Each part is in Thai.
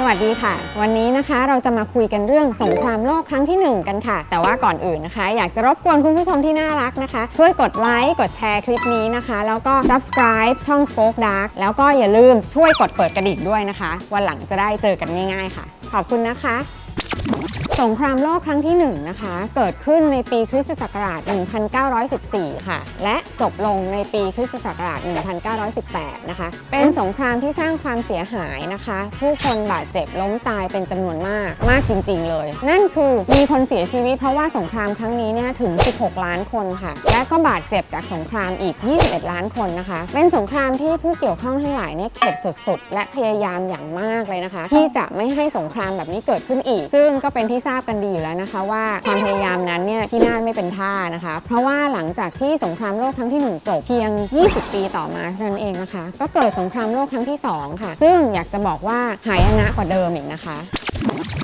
สวัสดีค่ะ วันนี้นะคะเราจะมาคุยกันเรื่องสงครามโลกครั้งที่ 1 กันค่ะ แต่ว่าก่อนอื่นนะคะ อยากจะรบกวนคุณผู้ชมที่น่ารักนะคะ ช่วยกดไลค์กดแชร์คลิปนี้นะคะ แล้วก็ subscribe ช่อง Spoke Dark แล้วก็อย่าลืมช่วยกดเปิดกระดิ่งด้วยนะคะ วันหลังจะได้เจอกันง่ายๆค่ะ ขอบคุณนะคะ สงครามโลกครั้งที่ 1 นะคะ เกิดขึ้นในปีคริสตศักราช 1914 ค่ะ และจบลงในปีคริสตศักราช 1918 นะคะ เป็นสงครามที่สร้างความเสียหายนะคะ ผู้คนบาดเจ็บล้มตายเป็นจำนวนมาก มากจริง ๆ เลย นั่นคือมีคนเสียชีวิตเพราะว่าสงครามครั้งนี้เนี่ยถึง 16 ล้านคนค่ะ และก็บาดเจ็บจากสงครามอีก 21 ล้านคนนะคะ เป็นสงครามที่ผู้เกี่ยวข้องทั้งหลายเนี่ยเข็ดสุด ๆ และพยายามอย่างมากเลยนะคะ ที่จะไม่ให้สงครามแบบนี้เกิดขึ้นอีก ซึ่งก็เป็นที่ทราบกันดีอยู่แล้วนะคะว่าความพยายามนั้นเนี่ยที่น่านไม่เป็นท่านะคะ เพราะว่าหลังจากที่สงครามโลกครั้งที่ 1 จบเพียง 20 ปีต่อมาเท่านั้นเองนะคะ ก็เกิดสงครามโลกครั้งที่ 2 ค่ะ ซึ่งอยากจะบอกว่าหายนะกว่าเดิมอีกนะคะ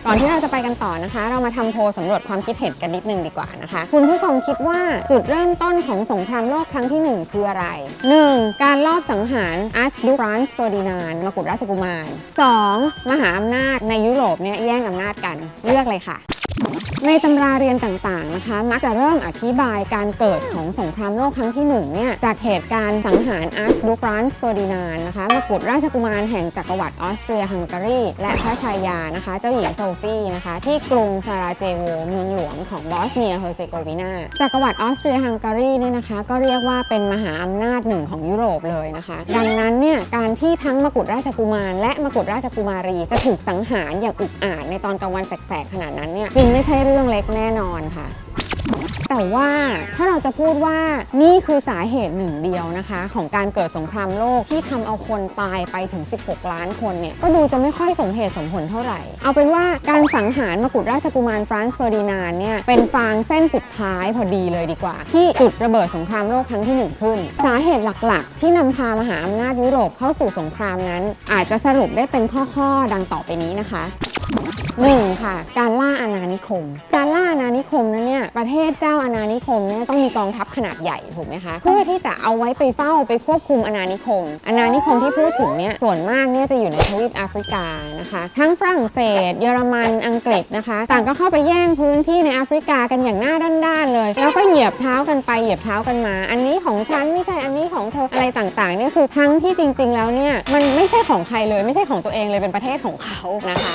ก่อนที่เราจะไปกันต่อนะคะ เรามาทำโพลสำรวจความคิดเห็นกันนิดนึงดีกว่านะคะ คุณผู้ชมคิดว่าจุดเริ่มต้นของสงครามโลกครั้งที่ 1 คืออะไร 1. การลอบสังหารอาร์ชดูฟรานซ์เฟอร์ดินานมกุฎราชกุมาร 2. มหาอำนาจในยุโรปเนี่ยแย่งอำนาจกันเลือกเลยค่ะ ในตำราเรียนต่างๆนะคะ มักจะเริ่มอธิบายการเกิดของสงครามโลกครั้งที่1เนี่ยจากเหตุการณ์สังหารอาร์ชดูฟรานซ์เฟอร์ดินานนะคะมกุฎราชกุมารแห่งจักรวรรดิออสเตรียฮังการี และพระชายานะคะ เจ้าหญิงโซฟีนะคะ ที่กรุงซาราเจโวเมืองหลวงของบอสเนียเฮอร์เซโกวีนาจักรวรรดิออสเตรียฮังการีเนี่ยนะคะ ก็เรียกว่าเป็นมหาอำนาจหนึ่งของยุโรปเลยนะคะ ดังนั้นเนี่ยการที่ทั้งมกุฎราชกุมาร และมกุฎราชกุมารีจะถูกสังหารอย่างอุกอาจในตอนกลางวันแสกๆขนาดนั้นเนี่ยจึงไม่ใช่เรื่องเล็กแน่นอนค่ะ แต่ว่าถ้าเราจะพูดว่านี่คือสาเหตุหนึ่งเดียวนะคะ ของการเกิดสงครามโลกที่ทำเอาคนตายไปถึง 16 ล้านคนเนี่ย ก็ดูจะไม่ค่อยสมเหตุสมผลเท่าไหร่ เอาเป็นว่าการสังหารมกุฎราชกุมารฟรานซ์เฟอร์ดินานเนี่ย เป็นฟางเส้นสุดท้ายพอดีเลยดีกว่า ที่จุดระเบิดสงครามโลกครั้งที่หนึ่งขึ้น สาเหตุหลักๆ ที่นำพามหาอำนาจยุโรปเข้าสู่สงครามนั้น อาจจะสรุปได้เป็นข้อๆดังต่อไปนี้นะคะ หนึ่งค่ะ การล่าอาณานิคม การล่าอาณานิคมนั้นเนี่ยประเทศเจ้าอาณานิคมเนี่ยต้องมีกองทัพขนาดใหญ่ถูกไหมคะเพื่อที่จะเอาไว้ไปเฝ้าไปควบคุมอาณานิคมอาณานิคมที่พูดถึงเนี่ยส่วนมากเนี่ยจะอยู่ในทวีปแอฟริกานะคะทั้งฝรั่งเศส เยอรมันอังกฤษนะคะ ต่างก็เข้าไปแย่งพื้นที่ในแอฟริกากันอย่างหน้าด้านๆเลย แล้วก็เหยียบเท้ากันไปเหยียบเท้ากันมา อันนี้ของฉันไม่ใช่อันนี้ของเธออะไรต่างๆเนี่ยคือทั้งที่จริง ๆ แล้วเนี่ยมันไม่ใช่ของใครเลยไม่ใช่ของตัวเองเลยเป็นประเทศของเขานะคะ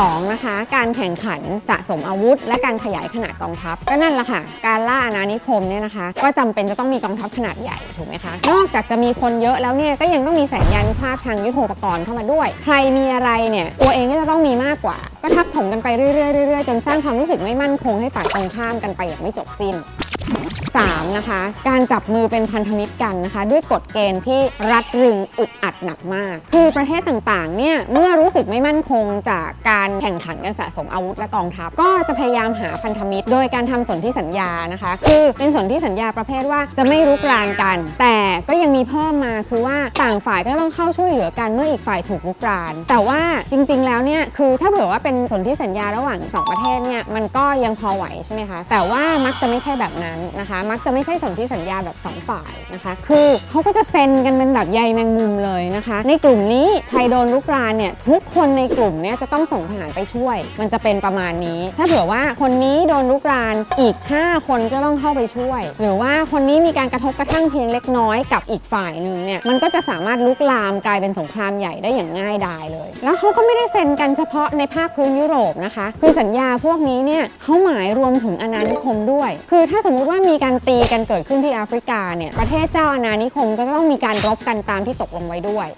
2นะคะ การแข่งขันสะสมอาวุธ และการขยายขนาดกองทัพ ก็นั่นแหละค่ะ การล่าอาณานิคมเนี่ยนะคะ ก็จำเป็นจะต้องมีกองทัพขนาดใหญ่ถูกไหมคะ นอกจากจะมีคนเยอะแล้วเนี่ยก็ยังต้องมีแสนยานุภาพทางยุทโธปกรณ์เข้ามาด้วย ใครมีอะไรเนี่ยตัวเองก็จะต้องมีมากกว่า ก็ทับถมกันไปเรื่อยๆเรื่อยๆจนสร้างความรู้สึกไม่มั่นคงให้ฝ่ายตรงข้ามกันไปอย่างไม่จบสิ้น 3. นะคะ การจับมือเป็นพันธมิตรกันนะคะ ด้วยกฎเกณฑ์ที่รัดรึงอึดอัดหนักมาก คือประเทศต่างๆ เนี่ย เมื่อรู้สึกไม่มั่นคงจากการแข่งขันกันสะสมอาวุธและกองทัพ ก็จะพยายามหาพันธมิตร โดยการทำสนธิสัญญานะคะ คือเป็นสนธิสัญญาประเภทว่าจะไม่รุกรานกัน แต่ก็ยังมีเพิ่มมาคือว่าต่างฝ่ายก็ต้องเข้าช่วยเหลือกันเมื่ออีกฝ่ายถูกรุกราน แต่ว่าจริงๆ แล้วเนี่ยคือถ้าเผื่อว่าเป็นสนธิสัญญาระหว่างสองประเทศเนี่ยมันก็ยังพอไหวใช่ไหมคะ แต่ว่ามักจะไม่ใช่แบบนั้นนะคะ มักจะไม่ใช่สนธิสัญญาแบบสองฝ่ายนะคะ คือเขาก็จะเซ็นกันเป็นแบบใยแมงมุมเลยนะคะ ในกลุ่มนี้ใครโดนลุกรานเนี่ยทุกคนในกลุ่มเนี่ยจะต้องส่งทหารไปช่วย มันจะเป็นประมาณนี้ ถ้าเผื่อว่าคนนี้โดนลุกรานอีก 5 คนก็ต้องเข้าไปช่วย หรือว่าคนนี้มีการกระทบกระทั่งเพียงเล็กน้อยกับอีกฝ่ายหนึ่งเนี่ยมันก็จะสามารถลุกลามกลายเป็นสงครามใหญ่ได้อย่างง่ายดายเลย แล้วเขาก็ไม่ได้เซ็นกันเฉพาะในภาคพื้นยุโรปนะคะ คือสัญญาพวกนี้เนี่ยเขาหมายรวมถึงอาณานิคมด้วย คือถ้าสมมติว่ามีการตีกันเกิดขึ้นที่แอฟริกาเนี่ยประเทศเจ้าอาณานิคมก็ต้องมีการรบกันตามที่ตกลงไว้ด้วย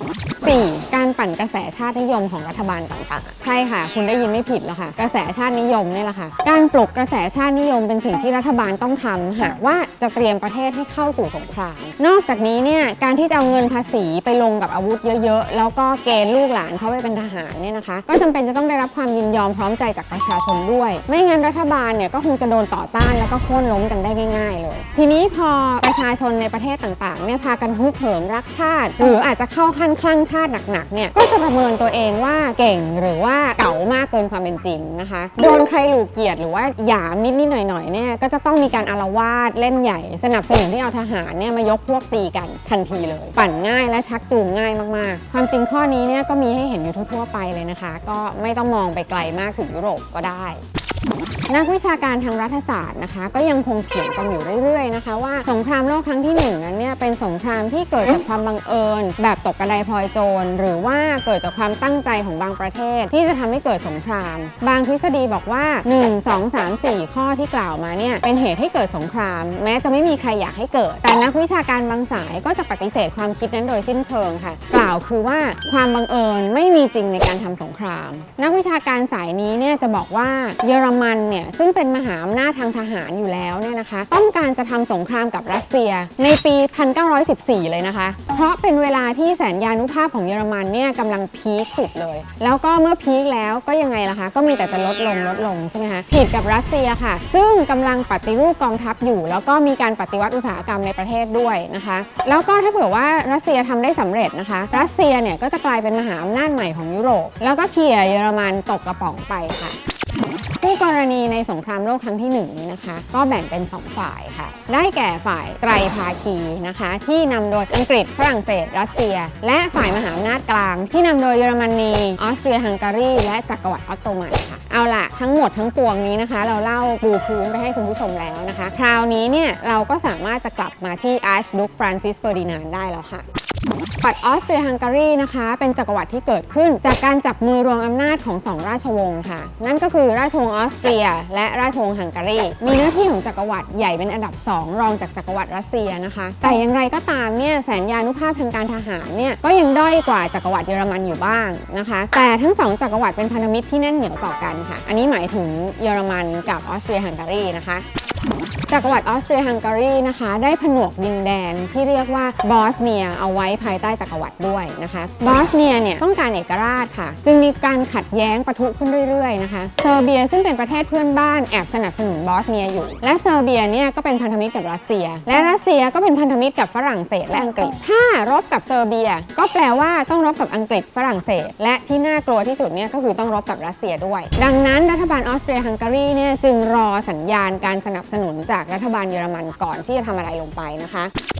4. การปั่นกระแสชาตินิยมของรัฐบาลต่างๆ ใช่ค่ะ คุณได้ยินไม่ผิดแล้วค่ะ กระแสชาตินิยมนี่แหละค่ะ การปลุกกระแสชาตินิยมเป็นสิ่งที่รัฐบาลต้องทำหากว่าจะเตรียมประเทศให้เข้าสู่สงคราม นอกจากนี้เนี่ย การที่จะเอาเงินภาษีไปลงกับอาวุธเยอะๆ แล้วก็เกณฑ์ลูกหลานเขาไปเป็นทหารเนี่ยนะคะ ก็จำเป็นจะต้องได้รับความยินยอมพร้อมใจจากประชาชนด้วย ไม่งั้นรัฐบาลเนี่ยก็คงจะโดนต่อต้านแล้วก็โค่นล้มกันได้ง่าย ๆ เลย ทีนี้พอประชาชนในประเทศต่างๆ เนี่ยพากันฮึกเหิมรักชาติ หรืออาจจะเข้าขั้นคลั่งชาติหนักๆเนี่ยก็จะประเมินตัวเองว่าเก่งหรือว่าเก๋ามากเกินความเป็นจริงนะคะโดนใครหลูกเกียรติหรือว่าหยามนิดๆหน่อยๆเนี่ยก็จะต้องมีการอารวาสเล่นใหญ่ สนับสนุนที่เอาทหารเนี่ยมายกพวกตีกันทันทีเลย ปั่นง่ายและชักจูงง่ายมากๆ ความจริงข้อนี้เนี่ยก็มีให้เห็นอยู่ทั่วๆไปเลยนะคะ ก็ไม่ต้องมองไปไกลมากถึงยุโรปก็ได้ นักวิชาการทางรัฐศาสตร์นะคะ ก็ยังคงเถียงกันอยู่เรื่อยๆนะคะว่าสงครามโลกครั้งที่หนึ่งนั้นเนี่ยเป็นสงครามที่เกิดจากความบังเอิญ แบบตกกระไดพลอยโจร หรือว่าเกิดจากความตั้งใจของบางประเทศ ที่จะทำให้เกิดสงคราม บางทฤษฎีบอกว่า 1 2 3 4 ข้อที่กล่าวมาเนี่ยเป็นเหตุให้เกิดสงคราม แม้จะไม่มีใครอยากให้เกิด แต่นักวิชาการบางสายก็จะปฏิเสธความคิดนั้นโดยสิ้นเชิงค่ะ กล่าวคือว่าความบังเอิญไม่มีจริงในการทำสงคราม นักวิชาการสายนี้เนี่ยจะบอกว่าเยอรมันเนี่ยซึ่งเป็นมหาอำนาจทางทหารอยู่แล้วเนี่ยนะคะ ต้องการจะทำสงครามกับรัสเซียในปี 1914 เลยนะคะ เพราะเป็นเวลาที่แสนยานุภาพของเยอรมันเนี่ยกำลังพีคสุดเลย แล้วก็เมื่อพีคแล้วก็ยังไงล่ะคะ ก็มีแต่จะลดลงลดลงใช่ไหมคะผิดกับรัสเซียค่ะ ซึ่งกำลังปฏิรูปกองทัพอยู่ แล้วก็มีการปฏิวัติอุตสาหกรรมในประเทศด้วยนะคะ แล้วก็ถ้าเผื่อว่ารัสเซียทำได้สำเร็จนะคะ รัสเซียเนี่ยก็จะกลายเป็นมหาอำนาจใหม่ของยุโรป แล้วก็เคลียเยอรมันตกกระป๋องไปค่ะ ผู้กรณีในสงครามโลกครั้งที่หนึ่งนี้นะคะ ก็แบ่งเป็น 2 ฝ่ายค่ะ ได้แก่ฝ่ายไตรภาคีนะคะ ที่นำโดยอังกฤษฝรั่งเศส รัสเซีย และฝ่ายมหาอำนาจกลาง ที่นำโดยเยอรมนีออสเตรียฮังการีและจักรวรรดิออตโตมันค่ะเอาล่ะทั้งหมดทั้งปวงนี้นะคะ เราเล่าปูพื้นไปให้คุณผู้ชมแล้วนะคะ คราวนี้เนี่ยเราก็สามารถจะกลับมาที่อาร์ชดุกฟรานซิสเฟอร์ดินานได้แล้วค่ะ จักรวรรดิออสเตรียฮังการีนะคะ เป็นจักรวรรดิที่เกิดขึ้น จากการจับมือรวมอำนาจของสองราชวงศ์ค่ะ นั่นก็คือราชวงศ์ออสเตรีย และราชวงศ์ฮังการี มีหน้าที่ของจักรวรรดิใหญ่เป็นอันดับ 2 รองจากจักรวรรดิรัสเซียนะคะ แต่อย่างไรก็ตามเนี่ยแสนยานุภาพทางการทหารเนี่ยก็ยังด้อยกว่าจักรวรรดิเยอรมันอยู่บ้างนะคะ แต่ทั้งสองจักรวรรดิเป็นพันธมิตรที่แน่นเหนียวต่อกันค่ะ อันนี้หมายถึงเยอรมันกับออสเตรียฮังการีนะคะ จักรวรรดิออสเตรียฮังการีนะคะ ได้ผนวกดินแดนที่เรียกว่าบอสเนียเอาไว้ภายใต้จักรวรรดิด้วยนะคะบอสเนียเนี่ยต้องการเอกราชค่ะ จึงมีการขัดแย้งปะทุขึ้นเรื่อยๆนะคะเซอร์เบียซึ่งเป็นประเทศเพื่อนบ้านแอบสนับสนุนบอสเนียอยู่ และเซอร์เบียเนี่ยก็เป็นพันธมิตรกับรัสเซีย และรัสเซียก็เป็นพันธมิตรกับฝรั่งเศสและอังกฤษ ถ้ารบกับเซอร์เบีย ก็แปลว่าต้องรบกับอังกฤษฝรั่งเศส และที่น่ากลัวที่สุดเนี่ยก็คือต้องรบกับรัสเซียด้วย ดังนั้นรัฐบาลออสเตรียฮังการีเนี่ยจึงรอสัญญาณการสนับสนุนจากรัฐบาลเยอรมันก่อนที่จะทำอะไรลงไปนะคะ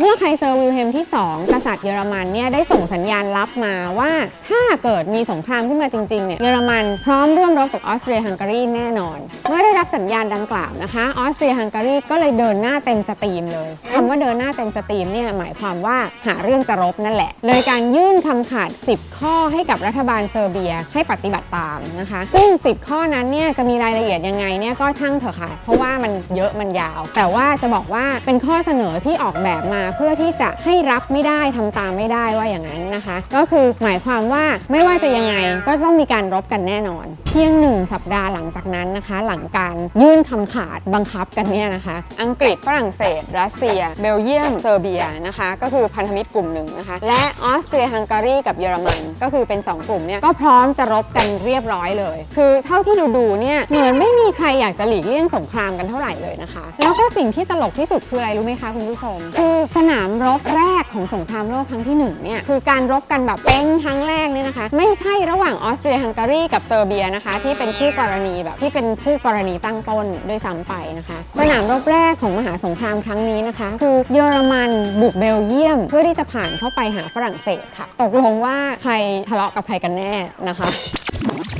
เมื่อไคเซอร์วิลเฮมที่ 2 กษัตริย์เยอรมันเนี่ยได้ส่งสัญญาณลับมาว่าถ้าเกิดมีสงครามขึ้นมาจริงๆเนี่ยเยอรมันพร้อมร่วมรบกับออสเตรียฮังการีแน่นอน เมื่อได้รับสัญญาณดังกล่าวนะคะออสเตรียฮังการีก็เลยเดินหน้าเต็มสตรีมเลยคำว่าเดินหน้าเต็มสตรีมเนี่ยหมายความว่าหาเรื่องจะรบนั่นแหละ เลยการยื่นคำขาด 10 ข้อให้กับรัฐบาลเซอร์เบียให้ปฏิบัติตามนะคะซึ่ง 10 ข้อนั้นเนี่ยจะมีรายละเอียดยังไงเนี่ยก็ช่างเถอะค่ะเพราะว่ามันเยอะมันยาว แต่ว่าจะบอกว่าเป็นข้อเสนอที่ออกแบบมาเพื่อที่จะให้รับไม่ได้ทำตามไม่ได้ว่าอย่างนั้นนะคะ ก็คือหมายความว่าไม่ว่าจะยังไงก็ต้องมีการรบกันแน่นอน เพียงหนึ่งสัปดาห์หลังจากนั้นนะคะ หลังการยื่นคำขาดบังคับกันเนี่ยนะคะ อังกฤษฝรั่งเศส รัสเซีย เบลเยียมเซอร์เบียนะคะ ก็คือพันธมิตรกลุ่มหนึ่งนะคะ และออสเตรียฮังการีกับเยอรมัน ก็คือเป็น 2 กลุ่มเนี่ยก็พร้อมจะรบกันเรียบร้อยเลย คือเท่าที่ดูดูเนี่ยเหมือนไม่มีใครอยากจะหลีกเลี่ยงสงครามกันเท่าไหร่เลยนะคะ แล้วก็สิ่งที่ตลกที่สุดคืออะไรรู้ไหมคะคุณผู้ชมคือสนามรบแรกของสงครามโลกครั้งที่หนึ่งเนี่ยคือการรบกันแบบเป้งครั้งแรกเนี่ยนะคะ ไม่ใช่ระหว่างออสเตรียฮังการีกับเซอร์เบียนะคะ ที่เป็นคู่กรณีแบบที่เป็นคู่กรณีตั้งต้นด้วยซ้ำไปนะคะ สนามรบแรกของมหาสงครามครั้งนี้นะคะ คือเยอรมันบุกเบลเยียม เพื่อที่จะผ่านเข้าไปหาฝรั่งเศสค่ะ ตกลงว่าใครทะเลาะกับใครกันแน่นะคะ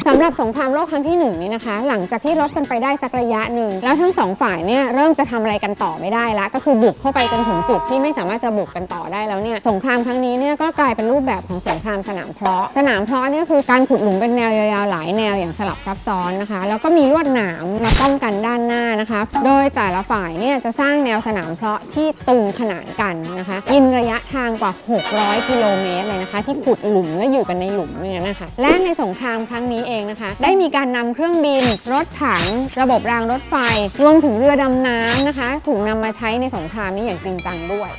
สำหรับสงครามโลกครั้งที่หนึ่งนี้นะคะ หลังจากที่รบกันไปได้สักระยะหนึ่งแล้วทั้งสองฝ่ายเนี่ยเริ่มจะทำอะไรกันต่อไม่ได้ละก็คือบุกเข้าไปจนถึงจุดที่ไม่สามารถจะบุกกันต่อได้แล้วเนี่ยสงครามครั้งนี้เนี่ยก็กลายเป็นรูปแบบของสงครามสนามเพาะ สนามเพาะเนี่ยคือการขุดหลุมเป็นแนวยาวๆหลายแนวอย่างสลับซับซ้อนนะคะ แล้วก็มีลวดหนามมาป้องกันด้านหน้านะคะ โดยแต่ละฝ่ายเนี่ยจะสร้างแนวสนามเพาะที่ตึงขนานกันนะคะกินระยะทางกว่า 600 กิโลเมตรเลยนะคะ ที่ขุดหลุมและอยู่กันในหลุมเนี่ยนะคะ และในสงครามครั้งนี้เองนะคะ ได้มีการนำเครื่องบิน รถถัง ระบบรางรถไฟ รวมถึงเรือดำน้ำนะคะ ถูกนำมาใช้ในสงครามนี้อย่างจริงจังด้วย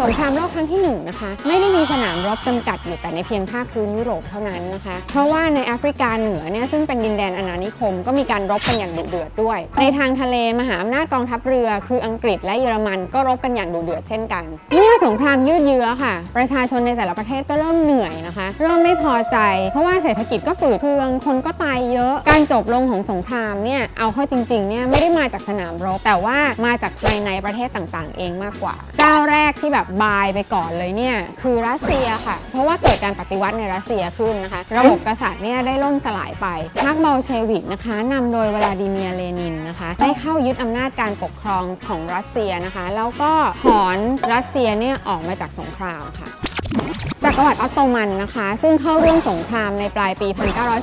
สงครามโลกครั้งที่หนึ่งนะคะไม่ได้มีสนามรบจำกัดอยู่แต่ในเพียงภาคพื้นยุโรปเท่านั้นนะคะ เพราะว่าในแอฟริกาเหนือเนี่ยซึ่งเป็นดินแดนอาณานิคม ก็มีการรบกันอย่างดุเดือดด้วย ในทางทะเลมหาอำนาจกองทัพเรือ คืออังกฤษและเยอรมันก็รบกันอย่างดุเดือดเช่นกันเมื่อสงครามยืดเยื้อค่ะ ประชาชนในแต่ละประเทศก็เริ่มเหนื่อยนะคะ เริ่มไม่พอใจ เพราะว่าเศรษฐกิจก็ฝืดเคืองคนก็ตายเยอะ การจบลงของสงครามเนี่ยเอาเข้าจริงๆเนี่ยไม่ได้มาจากสนามรบแต่ว่ามาจากภายในประเทศต่างๆ เองมากกว่าเจ้าแรกกที่แบบบายไปก่อนเลยเนี่ยคือรัสเซียค่ะ เพราะว่าเกิดการปฏิวัติในรัสเซียขึ้นนะคะ ระบบกษัตริย์เนี่ยได้ล่มสลายไปพรรคเบลเชวิกนะคะนำโดยวลาดิเมียร์เลนินนะคะ ได้เข้ายึดอำนาจการปกครองของรัสเซียนะคะ แล้วก็ถอนรัสเซียเนี่ยออกมาจากสงครามค่ะ จักรวรรดิออตโตมันนะคะ ซึ่งเข้าร่วมสงครามในปลายปี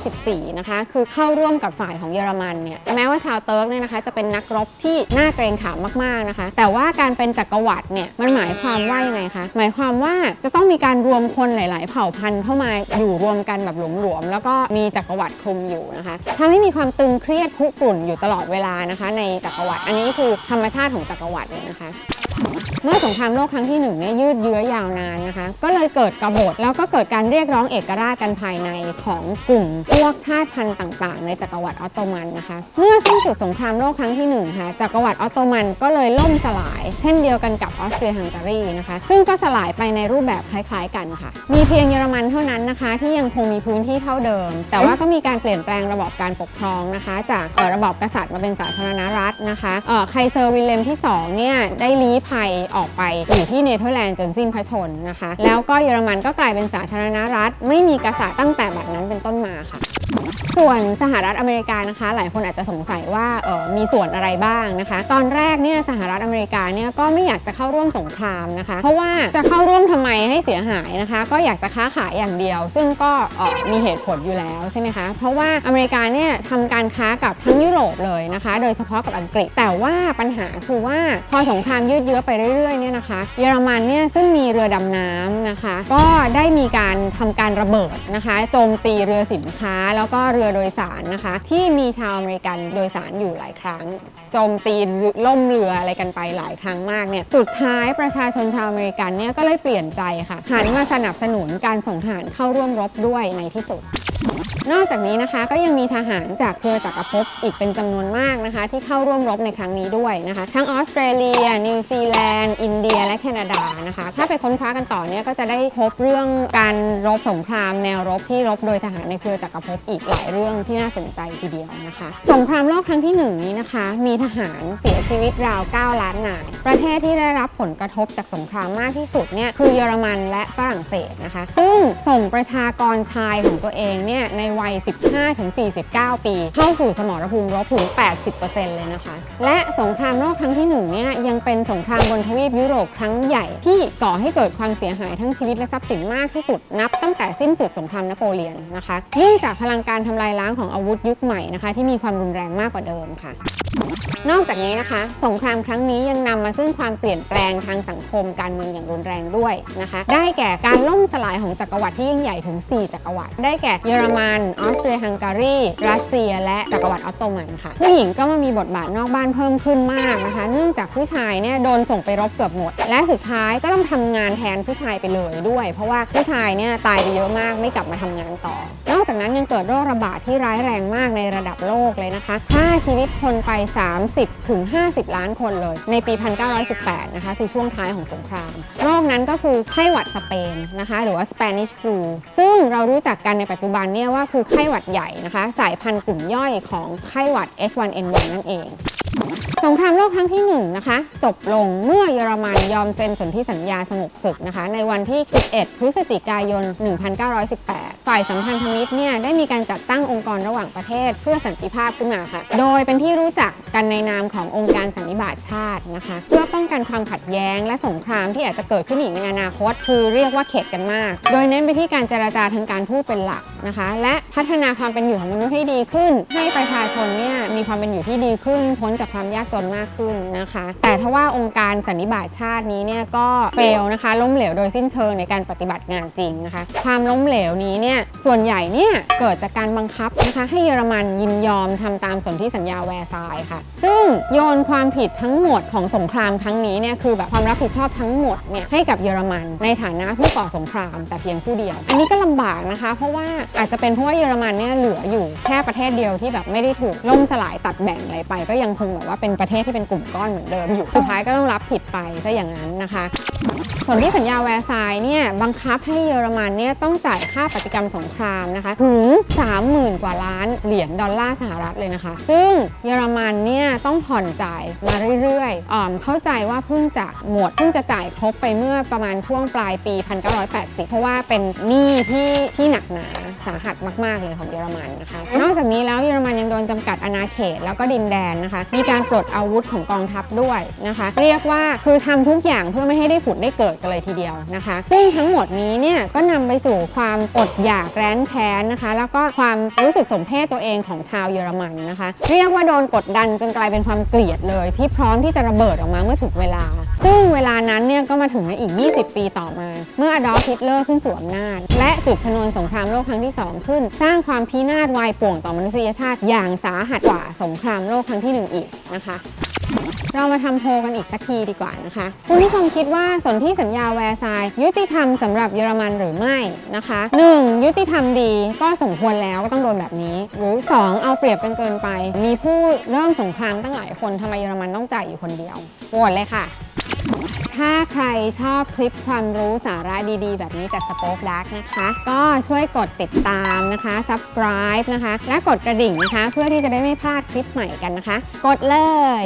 1914 นะคะ คือเข้าร่วมกับฝ่ายของเยอรมันเนี่ย แม้ว่าชาวเติร์กเนี่ยนะคะจะเป็นนักรบที่น่าเกรงขามมากๆนะคะ แต่ว่าการเป็นจักรวรรดิเนี่ย มันหมายความว่ายังไงคะ หมายความว่าจะต้องมีการรวมคนหลาย ๆ เผ่าพันธุ์เข้ามาอยู่รวมกันแบบหลวมๆ แล้วก็มีจักรวรรดิคลุมอยู่นะคะทำให้มีความตึงเครียดคุกรุ่นอยู่ตลอดเวลานะคะ ในจักรวรรดิ อันนี้คือธรรมชาติของจักรวรรดินะคะ เมื่อสงครามโลกครั้งที่หนึ่งเนี่ยยืดเยื้อยาวนานนะคะ ก็เลยเกิดกบฏแล้วก็เกิดการเรียกร้องเอกราชกันภายในของกลุ่มพวกชาติพันธุ์ต่างๆ ในจักรวรรดิออตโตมันนะคะ เมื่อสิ้นสุดสงครามโลกครั้งที่หนึ่งค่ะจักรวรรดิออตโตมันก็เลยล่มสลาย เช่นเดียวกันกับออสเตรียฮังการีนะคะ ซึ่งก็สลายไปในรูปแบบคล้ายๆกันค่ะ มีเพียงเยอรมันเท่านั้นนะคะ ที่ยังคงมีพื้นที่เท่าเดิม แต่ว่าก็มีการเปลี่ยนแปลงระบบการปกครองนะคะ จากระบบกษัตริย์มาเป็นสาธารณรัฐนะคะเอ่อไคเซอร์วิลเลมที่สองเนี่ยได้ลี้ไทยออกไปอยู่ที่เนเธอร์แลนด์จนสิ้นพระชนม์นะคะ แล้วก็เยอรมันก็กลายเป็นสาธารณรัฐ ไม่มีกษัตริย์ตั้งแต่บัดนั้นเป็นต้นมาค่ะ ส่วนสหรัฐอเมริกานะคะ หลายคนอาจจะสงสัยว่าเออมีส่วนอะไรบ้างนะคะ ตอนแรกเนี่ยสหรัฐอเมริกาเนี่ยก็ไม่อยากจะเข้าร่วมสงครามนะคะ เพราะว่าจะเข้าร่วมทำไมให้เสียหายนะคะ ก็อยากจะค้าขายอย่างเดียว ซึ่งก็ออมีเหตุผลอยู่แล้วใช่ไหมคะเพราะว่าอเมริกาเนี่ยทำการค้ากับทั้งยุโรปเลยนะคะ โดยเฉพาะกับอังกฤษ แต่ว่าปัญหาคือว่าพอสงครามยืดเยื้อไปเรื่อยๆเนี่ยนะคะ เยอรมันเนี่ยซึ่งมีเรือดำน้ำนะคะ ก็ได้มีการทำการระเบิดนะคะโจมตีเรือสินค้าแล้วก็เรือโดยสารนะคะ ที่มีชาวอเมริกันโดยสารอยู่หลายครั้งโจมตีล่มเรืออะไรกันไปหลายครั้งมากเนี่ยสุดท้ายประชาชนชาวอเมริกันเนี่ยก็เลยเปลี่ยนใจค่ะหันมาสนับสนุนการส่งทหารเข้าร่วมรบด้วยในที่สุด นอกจากนี้นะคะก็ยังมีทหารจากเครือจักรภพอีกเป็นจำนวนมากนะคะ ที่เข้าร่วมรบในครั้งนี้ด้วยนะคะ ทั้งออสเตรเลีย นิวซีแลนด์ อินเดีย และแคนาดานะคะ ถ้าไปค้นคว้ากันต่อเนี่ยก็จะได้พบเรื่องการรบสงครามแนวรบที่รบโดยทหารในเครือจักรภพอีกหลายเรื่องที่น่าสนใจทีเดียวนะคะ สงครามโลกครั้งที่หนึ่งนี้นะคะ มีทหารเสียชีวิตราว 9 ล้านนาย ประเทศที่ได้รับผลกระทบจากสงครามมากที่สุดเนี่ยคือเยอรมันและฝรั่งเศสนะคะ ซึ่งส่งประชากรชายของตัวเองเนี่ยในวัย 15-49 ปี เข้าสู่สมรภูมิรบถึง 80%เลยนะคะ และสงครามโลกครั้งที่หนึ่งเนี่ยยังเป็นสงครามบนทวีปยุโรปครั้งใหญ่ที่ก่อให้เกิดความเสียหายทั้งชีวิตและทรัพย์สินมากที่สุดนับตั้งแต่สิ้นสุดสงครามนโปเลียนนะคะเนื่องจากพลังการทำลายล้างของอาวุธยุคใหม่นะคะ ที่มีความรุนแรงมากกว่าเดิมค่ะนอกจากนี้นะคะ สงครามครั้งนี้ยังนำมาซึ่งความเปลี่ยนแปลงทางสังคมการเมืองอย่างรุนแรงด้วยนะคะ ได้แก่การล่มสลายของจักรวรรดิที่ยิ่งใหญ่ถึง 4 จักรวรรดิได้แก่เยอรมันออสเตรียฮังการี รัสเซีย และจักรวรรดิออตโตมันค่ะผู้หญิงก็มามีบทบาทนอกบ้านเพิ่มขึ้นมากนะคะ เนื่องจากผู้ชายเนี่ยโดนส่งไปรบเกือบหมด และสุดท้ายก็ต้องทำงานแทนผู้ชายไปเลยด้วย เพราะว่าผู้ชายเนี่ยตายไปเยอะมากไม่กลับมาทำงานต่อ นอกจากนั้นยังเกิดโรคระบาดที่ร้ายแรงมากในระดับโลกเลยนะคะฆ่าชีวิตคนไป30ถึง50 ล้านคนเลย ในปี 1918 นะคะ คือช่วงท้ายของสงคราม โรคนั้นก็คือไข้หวัดสเปนนะคะ หรือว่า Spanish flu ซึ่งเรารู้จักกันในปัจจุบันเนี่ยว่าคือไข้หวัดใหญ่นะคะ สายพันธุ์กลุ่มย่อยของไข้หวัด H1N1 นั่นเองสงครามโลกครั้งที่1นงนะคะจบลงเมื่อเยอรมันยอมเซ็นสนธิสัญญาสงบศึกนะคะ ในวันที่ 11 พฤศจิกายน 1918 ฝ่ายสัมพันธมิตรเนี่ยได้มีการจัดตั้งองค์กรระหว่างประเทศเพื่อสันติภาพขึ้นมาค่ะ โดยเป็นที่รู้จักกันในนามขององค์การสันนิบาตชาตินะคะ เพื่อป้องกันความขัดแย้งและสงครามที่อาจจะเกิดขึ้นอีกในอนาคต คือเรียกว่าเข็ดกันมาก โดยเน้นไปที่การเจรจาทางการทูตเป็นหลักนะคะ และพัฒนาความเป็นอยู่ของมนุษย์ให้ดีขึ้น ให้ประชาชนเนี่ยมีความเป็นอยู่ที่ดีขึ้นพ้นจากความยากจนมากขึ้นนะคะ แต่ถ้าว่าองค์การสันนิบาตชาตินี้เนี่ยก็เฟลนะคะล้มเหลวโดยสิ้นเชิงในการปฏิบัติงานจริงนะคะ ความล้มเหลวนี้เนี่ยส่วนใหญ่เนี่ยเกิดจากการบังคับนะคะ ให้เยอรมันยินยอมทำตามสนธิสัญญาแวร์ซายน์ค่ะ ซึ่งโยนความผิดทั้งหมดของสงครามครั้งนี้เนี่ยคือแบบความรับผิดชอบทั้งหมดเนี่ยให้กับเยอรมัน ในฐานะผู้ก่อสงครามแต่เพียงผู้เดียว อันนี้ก็ลำบากนะคะ เพราะว่าอาจจะเป็นเพราะว่าเยอรมันเนี่ยเหลืออยู่แค่ประเทศเดียวที่แบบไม่ได้ถูกล่มสลายตัดแบ่งอะไรไป ก็ยังคงแบบว่าเป็นประเทศที่เป็นกลุ่มก้อนเหมือนเดิมอยู่ สุดท้ายก็ต้องรับผิดไปซะอย่างนั้นนะคะ ส่วนที่สัญญาแวร์ซายน์เนี่ยบังคับให้เยอรมันเนี่ยต้องจ่ายค่าปฏิกรรมสงครามนะคะถึง 30,000 กว่าล้านเหรียญดอลลาร์สหรัฐเลยนะคะ ซึ่งเยอรมันเนี่ยต้องผ่อนจ่ายมาเรื่อยๆอ่อมเข้าใจว่าเพิ่งจะหมดเพิ่งจะจ่ายครบไปเมื่อประมาณช่วงปลายปี 1980 เพราะว่าเป็นหนี้ที่ที่หนักหนาสาหัสมาก ๆ เลยของเยอรมันนะคะ นอกจากนี้แล้วเยอรมันยังโดนจำกัดอาณาเขตแล้วก็ดินแดนนะคะ มีการปลดอาวุธของกองทัพด้วยนะคะ เรียกว่าคือทำทุกอย่างเพื่อไม่ให้ได้ผุดได้เกิดกันเลยทีเดียวนะคะ ซึ่งทั้งหมดนี้เนี่ยก็นำไปสู่ความอดอยากแร้นแค้นนะคะ แล้วก็ความรู้สึกสมเพศตัวเองของชาวเยอรมันนะคะ เรียกว่าโดนกดดันจนกลายเป็นความเกลียดเลย ที่พร้อมที่จะระเบิดออกมาเมื่อถึงเวลา ซึ่งเวลานั้นเนี่ยก็มาถึงในอีก 20 ปีต่อมา เมื่ออดอล์ฟฮิตเลอร์ขึ้นสู่อำนาจ และจุดชนวนสงครามโลกครั้งที่ 2 ขึ้น สร้างความพินาศวายป่วงต่อมนุษยชาติอย่างสาหัสกว่าสงครามโลกครั้งที่ 1 อีกนะคะ เรามาทำโพลกันอีกสักทีดีกว่านะคะ คุณผู้ชมคิดว่าสนธิสัญญาแวร์ซายยุติธรรมสำหรับเยอรมันหรือไม่นะคะ 1. ยุติธรรมดีก็สมควรแล้วก็ต้องโดนแบบนี้ หรือ 2. เอาเปรียบกันเกินไป มีผู้เริ่มสงครามตั้งหลายคนทำไมเยอรมันต้องจ่ายอยู่คนเดียวโหวตเลยค่ะ ถ้าใครชอบคลิปความรู้สาระดีๆ แบบนี้จากสป็อคดักนะคะ ก็ช่วยกดติดตามนะคะ subscribe นะคะ และกดกระดิ่งนะคะ เพื่อที่จะได้ไม่พลาดคลิปใหม่กันนะคะ กดเลย